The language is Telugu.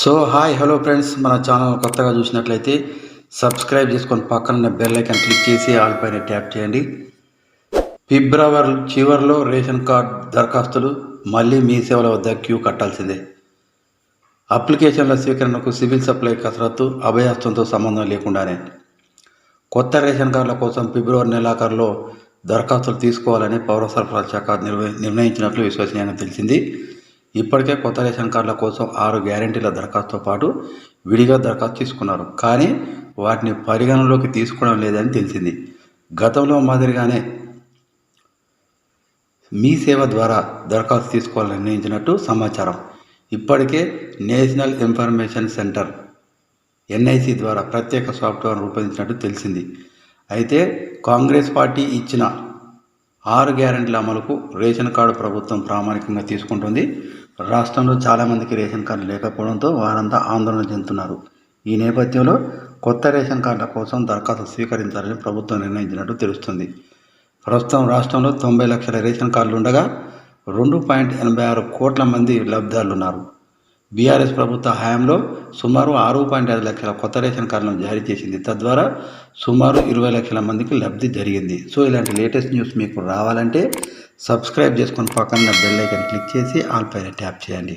సో హాయ్ హలో ఫ్రెండ్స్ మన ఛానల్ కొత్తగా చూసినట్లయితే సబ్స్క్రైబ్ చేసుకొని పక్కన బెల్ ఐకాన్ క్లిక్ చేసి ఆల్ పైన ట్యాప్ చేయండి. ఫిబ్రవరి చివరిలో రేషన్ కార్డ్ దరఖాస్తులు మళ్ళీ మీ సేవల వద్ద క్యూ కట్టాల్సిందే. అప్లికేషన్ల స్వీకరణకు సివిల్ సప్లై కసరత్తు అభయాస్తంతో సంబంధం లేకుండానే. కొత్త రేషన్ కార్డుల కోసం ఫిబ్రవరి నెలాఖరులో దరఖాస్తులు తీసుకోవాలని పౌర సరఫరాల శాఖ నిర్వ నిర్ణయించినట్లు విశ్వసనీయంగా తెలిసింది. ఇప్పటికే కొత్త రేషన్ కార్డుల కోసం ఆరు గ్యారంటీల దరఖాస్తుతో పాటు విడిగా దరఖాస్తు తీసుకున్నారు. కానీ వాటిని పరిగణనలోకి తీసుకోవడం లేదని తెలిసింది. గతంలో మాదిరిగానే మీ సేవ ద్వారా దరఖాస్తు తీసుకోవాలని నిర్ణయించినట్టు సమాచారం. ఇప్పటికే నేషనల్ ఇన్ఫర్మేషన్ సెంటర్ ఎన్ఐసి ద్వారా ప్రత్యేక సాఫ్ట్వేర్ రూపొందించినట్టు తెలిసింది. అయితే కాంగ్రెస్ పార్టీ ఇచ్చిన ఆరు గ్యారెంటీల అమలుకు రేషన్ కార్డు ప్రభుత్వం ప్రామాణికంగా తీసుకుంటుంది. రాష్ట్రంలో చాలామందికి రేషన్ కార్డు లేకపోవడంతో వారంతా ఆందోళన చెందుతున్నారు. ఈ నేపథ్యంలో కొత్త రేషన్ కార్డుల కోసం దరఖాస్తు స్వీకరించాలని ప్రభుత్వం నిర్ణయించినట్టు తెలుస్తుంది. ప్రస్తుతం రాష్ట్రంలో తొంభై లక్షల రేషన్ కార్డులు ఉండగా రెండు పాయింట్ ఎనభై ఆరు కోట్ల మంది లబ్ధిదారులు ఉన్నారు బీఆర్ఎస్ ప్రభుత్వ హయాంలో సుమారు ఆరు పాయింట్ ఐదు లక్షల కొత్త రేషన్ కార్డులను జారీ చేసింది. తద్వారా సుమారు ఇరవై లక్షల మందికి లబ్ధి జరిగింది. సో ఇలాంటి లేటెస్ట్ న్యూస్ మీకు రావాలంటే సబ్స్క్రైబ్ చేసుకొని పక్కన బెల్ ఐకన్ క్లిక్ చేసి ఆల్ పైన ట్యాప్ చేయండి.